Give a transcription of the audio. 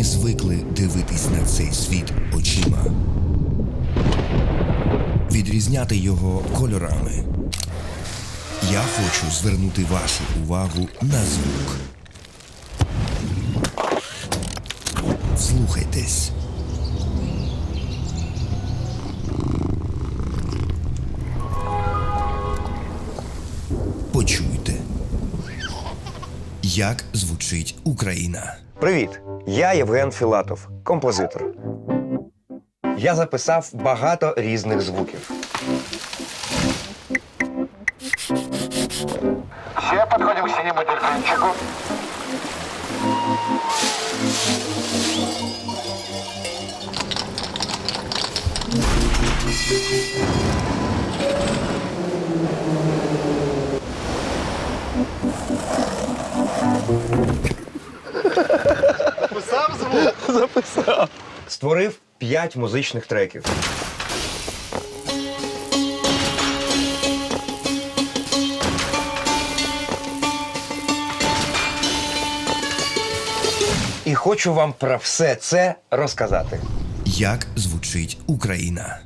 Ми звикли дивитись на цей світ очима, відрізняти його кольорами. Я хочу звернути вашу увагу на звук. Вслухайтесь. Почуйте, як звучить Україна. Привіт! Я Євген Філатов, композитор. Я записав багато різних звуків. Все подходим к синему дельфинчику. Створив 5 музичних треків. І хочу вам про все це розказати. Як звучить Україна.